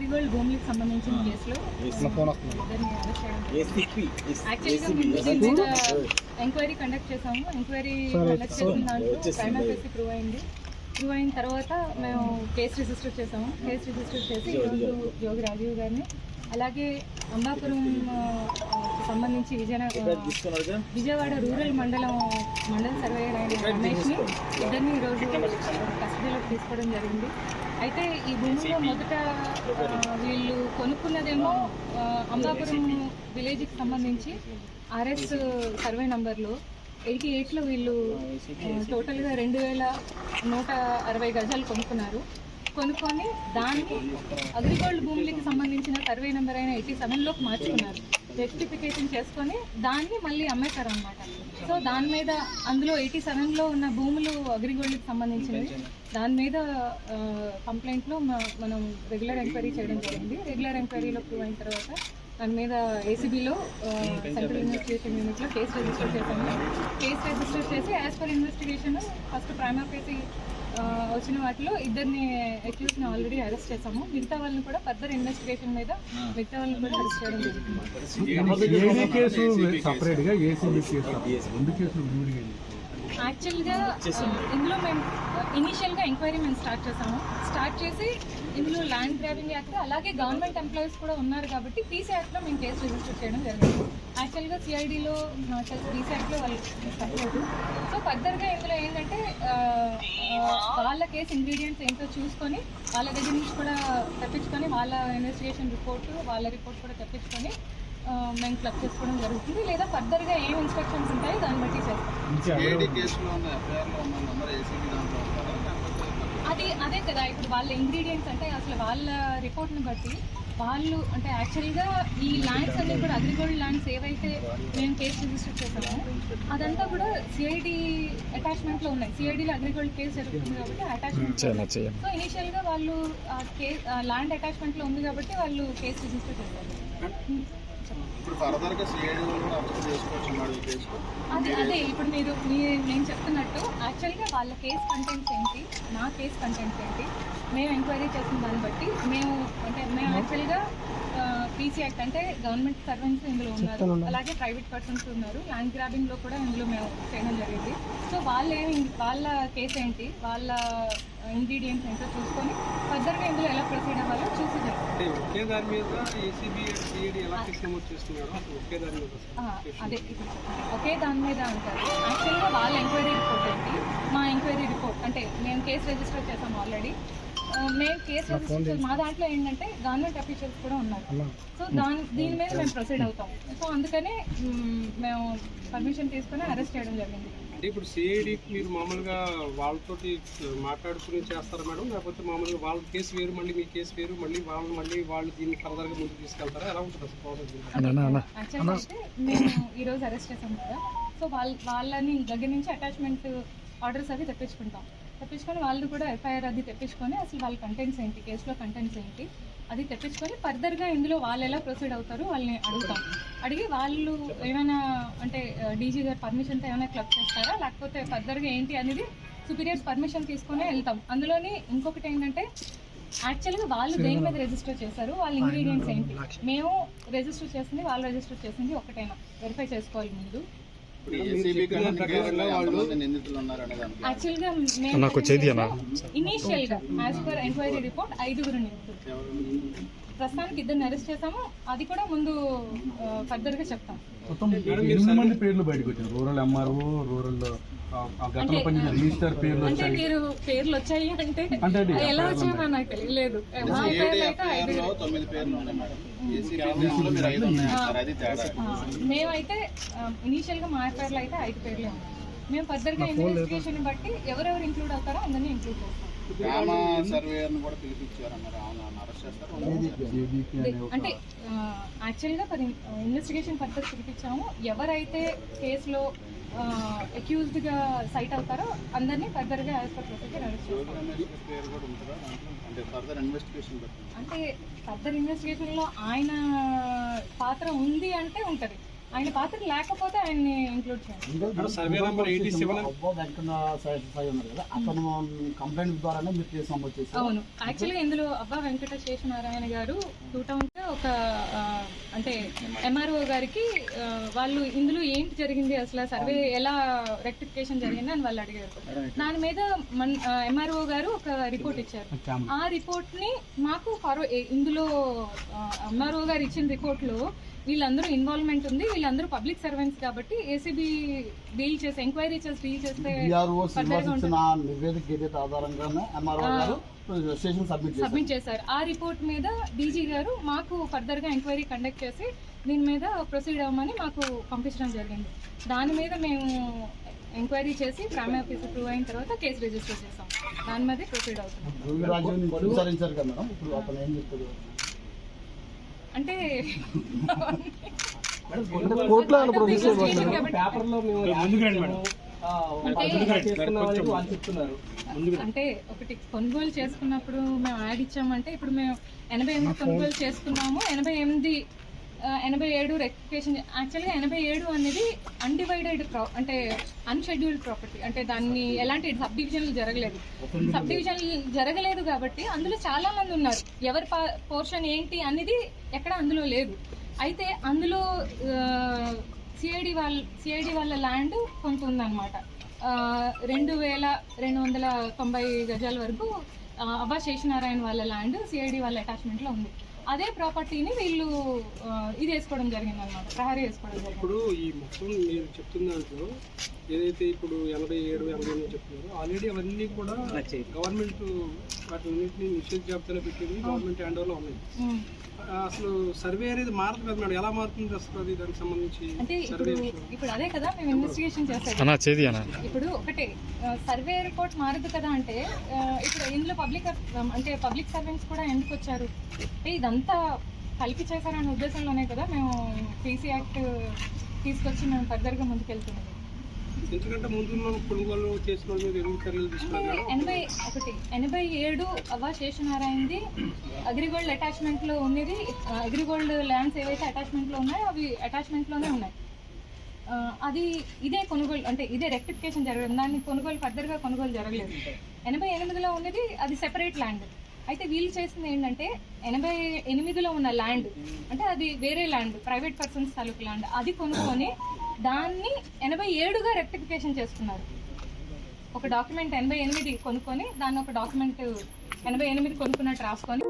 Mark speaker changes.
Speaker 1: దిగోల్డ్ భూములకు సంబంధించిన కేసులో? ఎంక్వైరీ కండక్ట్ చేసాము ఎంక్వైరీ కండక్ట్ చేసిన దాంట్లో ప్రైమా కేసు ప్రూవ్ అయింది. ప్రూవ్ అయిన తర్వాత మేము కేసు రిజిస్టర్ చేసాము కేసు రిజిస్టర్ చేసి ఈరోజు జోగి రాజీవ్ గారిని అలాగే అంబాపురం సంబంధించి విజయనగరం విజయవాడ రూరల్ మండలం మండల సర్వేయర్ అయిన రమేష్ని ఇద్దరిని ఈరోజు కస్టడీలోకి తీసుకోవడం జరిగింది. అయితే ఈ భూమిలో మొదట వీళ్ళు కొనుక్కున్నదేమో అంబాపురం విలేజ్కి సంబంధించి ఆర్ఎస్ సర్వే నంబర్లో ఎయిటీ ఎయిట్లో వీళ్ళు టోటల్గా రెండు వేల నూట అరవై గజాలు కొనుక్కున్నారు. కొనుక్కొని దాన్ని అగ్రిగోల్డ్ భూములకి సంబంధించిన సర్వే నెంబర్ అయిన ఎయిటీ సెవెన్లోకి మార్చుకున్నారు. రెక్టిఫికేషన్ చేసుకొని దాన్ని మళ్ళీ అమ్మేశారు అనమాట సో దాని మీద అందులో ఎయిటీ సెవెన్లో ఉన్న భూములు అగ్రిగోల్డ్కి సంబంధించినవి. దాని మీద కంప్లైంట్లో మనం రెగ్యులర్ ఎంక్వైరీ చేయడం జరిగింది. రెగ్యులర్ ఎంక్వైరీలో ప్రూవ్ అయిన తర్వాత దాని మీద ఏసీబీలో సెంట్రల్ ఇన్వెస్టిగేషన్ యూనిట్లో కేసు రిజిస్టర్ చేశాము. కేసు రిజిస్టర్ చేసి as per investigation first prima facie వచ్చిన వాటిలో ఇద్దరిని అక్యూస్ని ఆల్రెడీ అరెస్ట్ చేశాము. మిగతా వాళ్ళని కూడా ఫర్దర్ ఇన్వెస్టిగేషన్ మీద మిగతా వాళ్ళని కూడా అరెస్ట్ చేయడం జరుగుతుంది యాక్చువల్గా ఇందులో మేము ఇనీషియల్గా ఎంక్వైరీ మేము స్టార్ట్ చేసాము స్టార్ట్ చేసి ఇందులో ల్యాండ్ గ్రాబింగ్ యాక్ట్ అలాగే గవర్నమెంట్ ఎంప్లాయీస్ కూడా ఉన్నారు కాబట్టి పీసీ యాక్ట్లో మేము కేసు రిజిస్టర్ చేయడం జరిగింది. యాక్చువల్గా సిఐడిలో పీసీ యాక్ట్లో వాళ్ళు చెప్పలేదు సో ఫర్దర్గా ఇందులో ఏంటంటే వాళ్ళ కేసు ఇంగ్రీడియంట్స్ ఏంటో చూసుకొని వాళ్ళ దగ్గర నుంచి కూడా తెప్పించుకొని వాళ్ళ ఇన్వెస్టిగేషన్ రిపోర్ట్ వాళ్ళ రిపోర్ట్ కూడా తెప్పించుకొని మేము క్లబ్ చేసుకోవడం జరుగుతుంది. లేదా ఫర్దర్గా ఏం ఇన్స్ట్రక్షన్స్ ఉంటాయో దాన్ని బట్టి చేస్తాం.
Speaker 2: ఏడి కేసులో ఉన్న ఎఫ్ఐఆర్లో ఉన్న నంబర్ ఏసీబీ దాంట్లో ఉంటారా లేకపోతే
Speaker 1: అది అదే కదా ఇప్పుడు వాళ్ళ ఇంగ్రీడియంట్స్ అంటే అసలు వాళ్ళ రిపోర్ట్ని బట్టి వాళ్ళు అంటే యాక్చువల్గా ఈ ల్యాండ్స్ అన్ని కూడా అగ్రిగోల్డ్ ల్యాండ్స్ ఏవైతే మేము కేసు రిజిస్టర్ చేసామో అదంతా కూడా సిఐడి అటాచ్మెంట్లో ఉన్నాయి. సిఐడిలో అగ్రిగోల్డ్ కేసు జరుగుతుంది కాబట్టి అటాచ్మెంట్ సో ఇనిషియల్గా వాళ్ళు కేస్ ల్యాండ్ అటాచ్మెంట్లో ఉంది కాబట్టి వాళ్ళు కేసు రిజిస్టర్ చేశారు. అదే అదే ఇప్పుడు మీరు నేను చెప్తున్నట్టు యాక్చువల్గా వాళ్ళ కేస్ కంటెంట్స్ ఏంటి? నా కేస్ కంటెంట్స్ ఏంటి? మేము ఎంక్వైరీ చేసిన దాన్ని బట్టి మేము అంటే మేము యాక్చువల్గా పీసీ యాక్ట్ అంటే గవర్నమెంట్ సర్వెంట్స్ ఇందులో ఉన్నారు. అలాగే ప్రైవేట్ పర్సన్స్ ఉన్నారు. ల్యాండ్ గ్రాబింగ్లో కూడా ఇందులో మేము చేయడం జరిగింది. సో వాళ్ళ వాళ్ళ కేసు ఏంటి? వాళ్ళ ఇంగ్రీడియంట్స్ ఏంటో చూసుకొని ఇందులో ఎలా ప్రొసీడ్ అవ్వాలో చూసి చెప్తాం
Speaker 3: అంటే ఒకే దాని మీద ఏసీబీ సిఐడి ఎలా కేసు నమోదు చేస్తున్నారు అసలు ఒకే దాని మీద
Speaker 1: ఆ, అదే. ఒకే దాని మీద అంటారు. యాక్చువల్గా వాళ్ళ ఎంక్వైరీ రిపోర్ట్ ఏంటి? మా ఎంక్వైరీ రిపోర్ట్ అంటే మేము కేసు రిజిస్టర్ చేసాం ఆల్రెడీ మేము కేసు రిజిస్టర్ మా దాంట్లో ఏంటంటే గవర్నమెంట్ అఫీషియల్స్ కూడా ఉన్నారు. సో దాని దీని మీద మేము ప్రొసీడ్ అవుతాం. సో అందుకనే మేము పర్మిషన్ తీసుకొని అరెస్ట్ చేయడం జరిగింది.
Speaker 3: అంటే ఇప్పుడు సిఐడి మీరు మామూలుగా వాళ్ళతోటి మాట్లాడుకుని చేస్తారా మేడం? లేకపోతే మామూలుగా వాళ్ళ కేసు వేరు మళ్ళీ మీ కేసు వేరు మళ్ళీ వాళ్ళు మళ్ళీ వాళ్ళు దీన్ని ఫర్దర్గా ముందుకు తీసుకెళ్తారా? ఎలా ఉంటుంది అసలు ప్రాసెస్
Speaker 1: మేము ఈరోజు అరెస్ట్ చేసాం కదా. సో వాళ్ళ వాళ్ళని దగ్గర నుంచి అటాచ్మెంట్ ఆర్డర్స్ అవి తెప్పించుకుంటాం. తెప్పించుకొని వాళ్ళు కూడా ఎఫ్ఐఆర్ అది తెప్పించుకొని అసలు వాళ్ళ కంటెంట్స్ ఏంటి? కేసులో కంటెంట్స్ ఏంటి? అది తెప్పించుకొని ఫర్దర్గా ఇందులో వాళ్ళు ఎలా ప్రొసీడ్ అవుతారో వాళ్ళని అడుగుతాం. అడిగి వాళ్ళు ఏమైనా అంటే డీజీ గారు పర్మిషన్తో ఏమైనా క్లబ్ చేస్తారా? లేకపోతే ఫర్దర్గా ఏంటి అనేది సుపీరియర్స్ పర్మిషన్ తీసుకొని వెళ్తాం. అందులోని ఇంకొకటి ఏంటంటే యాక్చువల్గా వాళ్ళు దేని మీద రిజిస్టర్ చేశారు? వాళ్ళ ఇంగ్రీడియంట్స్ ఏంటి? మేము రిజిస్టర్ చేసింది వాళ్ళు రిజిస్టర్ చేసింది ఒకటేనా? వెరిఫై చేసుకోవాలి ముందు.
Speaker 2: దానికి
Speaker 1: యాక్చువల్గా ఇనీషియల్గా యాజ్ పర్ ఎంక్వైరీ రిపోర్ట్ ఐదుగురు నిందితులు? ప్రస్తుతానికి ఇద్దరిని అరెస్ట్ చేసాము అది కూడా ముందు ఫర్దర్గా చెప్తాం.
Speaker 4: మొత్తం ఎనిమిది మంది పేర్లు బయటకు వచ్చారు రూరల్ ఎంఆర్ఓ రూరల్ ఆ, ఆ గతంలో పనిచేసిన రిజిస్టర్ పేర్లు
Speaker 1: అంటే
Speaker 4: వచ్చాయి.
Speaker 1: మీరు పేర్లు వచ్చాయి అంటే ఎలా వచ్చాయో నాకు తెలియలేదు
Speaker 2: ఎఫ్ఐఆర్
Speaker 1: మేమైతే ఇనీషియల్గా మా ఎఫ్ఐఆర్లో అయితే ఐదు పేర్లే ఉన్నాయి. మేము ఫర్దర్గా ఇన్వెస్టిగేషన్ బట్టి ఎవరెవరు ఇంక్లూడ్ అవుతారో అందరినీ ఇంక్లూడ్ చేస్తాం.
Speaker 2: గ్రామ కూడా అవును? అరెస్ట్ చేస్తారు?
Speaker 1: అంటే యాక్చువల్గా పది ఇన్వెస్టిగేషన్ పర్పస్ పిలిపించాము ఎవరైతే కేసులో అక్యూజ్డ్గా సైట్ అవుతారో అందరినీ ఫర్దర్గా యాజ్ పర్ ప్రొసీజర్ అరెస్ట్ చేస్తాం.
Speaker 2: అంటే ఫర్దర్
Speaker 1: ఇన్వెస్టిగేషన్లో ఆయన పాత్ర ఉంది అంటే ఉంటుంది. ఆయన పాత్ర లేకపోతే ఆయన్ని ఇంక్లూడ్ చేయండి
Speaker 3: సర్వే నెంబర్ ఎయిటీ సెవెన్.
Speaker 5: అబ్బో వెంకన్న సాయి ఉన్నారు కదా. అతను కంప్లైంట్ ద్వారానే మీరు కేసు నమోదు చేశారు.
Speaker 1: అవును. యాక్చువల్గా ఇందులో అబ్బా వెంకట శేషనారాయణ గారు టూ టౌన్ ఒక అంటే ఎంఆర్ఓ గారికి వాళ్ళు ఇందులో ఏంటి జరిగింది అసలు సర్వే ఎలా రెక్టిఫికేషన్ జరిగింది అని వాళ్ళు అడిగారు. దాని మీద మన ఎంఆర్ఓ గారు ఒక రిపోర్ట్ ఇచ్చారు. ఆ రిపోర్ట్ని మాకు ఫారో ఇందులో ఎంఆర్ఓ గారు ఇచ్చిన రిపోర్ట్లో వీళ్ళందరూ ఇన్వాల్వ్మెంట్ ఉంది. వీళ్ళందరూ పబ్లిక్ సర్వెంట్స్ కాబట్టి ఏసీబీ డీల్ చేసి ఎంక్వైరీ చేసి డీల్ చేస్తే
Speaker 5: డిఆర్ఓ శ్రీనివాస్
Speaker 1: further గా
Speaker 5: ఇచ్చిన నివేదిక ఏదైతే ఆధారంగానే ఎంఆర్ఓ గారు స్టేషన్ సబ్మిట్ చేశారు.
Speaker 1: సబ్మిట్ చేశారు. ఆ రిపోర్ట్ మీద డీజీ గారు మాకు ఫర్దర్గా ఎంక్వైరీ కండక్ట్ చేసి దీని మీద ప్రొసీడ్ అవ్వమని మాకు పంపించడం జరిగింది. దాని మీద మేము ఎంక్వైరీ చేసి ప్రైమ్ ఆఫీసర్ ప్రూవ్ అయిన తర్వాత కేసు రిజిస్టర్ చేసాం దాని మీద ప్రొసీడ్
Speaker 5: చెప్తారు
Speaker 1: అంటే అంటే ఒకటి కొనుగోలు చేసుకున్నప్పుడు మేము యాడ్ ఇచ్చామంటే ఇప్పుడు మేము ఎనభై ఎనిమిది కొనుగోలు చేసుకున్నాము. ఎనభై ఎనిమిది ఎనభై ఏడు రెక్టిఫికేషన్ యాక్చువల్గా ఎనభై ఏడు అనేది అన్డివైడెడ్ అంటే అన్షెడ్యూల్డ్ ప్రాపర్టీ అంటే దాన్ని ఎలాంటి సబ్ డివిజన్లు జరగలేదు. సబ్ డివిజన్ జరగలేదు కాబట్టి అందులో చాలా మంది ఉన్నారు. ఎవరి పోర్షన్ ఏంటి అనేది ఎక్కడ అందులో లేదు. అయితే అందులో సిఐడి వాళ్ళ సిఐడి వాళ్ళ ల్యాండ్ కొంత ఉందన్నమాట. రెండు వేల రెండు వందల తొంభై గజాల వరకు అబ్బా శేషనారాయణ వాళ్ళ ల్యాండ్ సిఐడి వాళ్ళ అటాచ్మెంట్లో ఉంది. అదే ప్రాపర్టీని వీళ్ళు ఇది వేసుకోవడం జరిగింది అనమాట ప్రహరీ వేసుకోవడం జరిగింది.
Speaker 3: ఇప్పుడు ఈ మొత్తం మీరు చెప్తున్న దాంట్లో ఏదైతే ఇప్పుడు ఎనభై ఏడు ఎనభై ఎనిమిది చెప్తున్నారో ఆల్రెడీ అవన్నీ కూడా గవర్నమెంట్ వాటిన్నింటినీ నిషేధ జాబితాలో పెట్టింది గవర్నమెంట్ హ్యాండ్ ఓవర్లో ఉన్నాయి. అసలు సర్వే అనేది మారదు కదా మేడం ఎలా మారుతుంది అసలు అది దానికి సంబంధించి
Speaker 1: అంటే ఇప్పుడు ఇప్పుడు అదే కదా మేము ఇన్వెస్టిగేషన్ చేస్తాం. ఇప్పుడు ఒకటే సర్వే రిపోర్ట్ మారదు కదా అంటే ఇప్పుడు పబ్లిక్ అంటే పబ్లిక్ సర్వెంట్స్ కూడా ఎందుకు వచ్చారు? అంటే ఇదంతా కలిపి చేశారనే ఉద్దేశంలోనే కదా మేము పీసీ యాక్ట్ తీసుకొచ్చి మేము ఫర్దర్గా ముందుకెళ్తున్నాం
Speaker 3: ఎందుకంటే ముందు కొనుగోలు చేసిన
Speaker 1: ఎనభై ఒకటి ఎనభై ఏడు అవ్వ శేషనారాయణది అగ్రిగోల్డ్ అటాచ్మెంట్లో ఉన్నది అగ్రిగోల్డ్ ల్యాండ్స్ ఏవైతే అటాచ్మెంట్లో ఉన్నాయో అవి అటాచ్మెంట్లోనే ఉన్నాయి అది ఇదే కొనుగోలు అంటే ఇదే రెక్టిఫికేషన్ జరగదు దాన్ని కొనుగోలు ఫర్దర్గా కొనుగోలు జరగలేదు. ఎనభై ఎనిమిదిలో ఉన్నది అది సెపరేట్ ల్యాండ్ అయితే వీళ్ళు చేసింది ఏంటంటే ఎనభై ఎనిమిదిలో ఉన్న ల్యాండ్ అంటే అది వేరే ల్యాండ్ ప్రైవేట్ పర్సన్స్ తాలూకు ల్యాండ్ అది కొనుక్కొని దాన్ని ఎనభై ఏడుగా రెక్టిఫికేషన్ చేసుకున్నారు. ఒక డాక్యుమెంట్ ఎనభై ఎనిమిది కొనుక్కొని దాన్ని ఒక డాక్యుమెంట్ ఎనభై ఎనిమిది కొనుక్కున్నట్టు రాసుకొని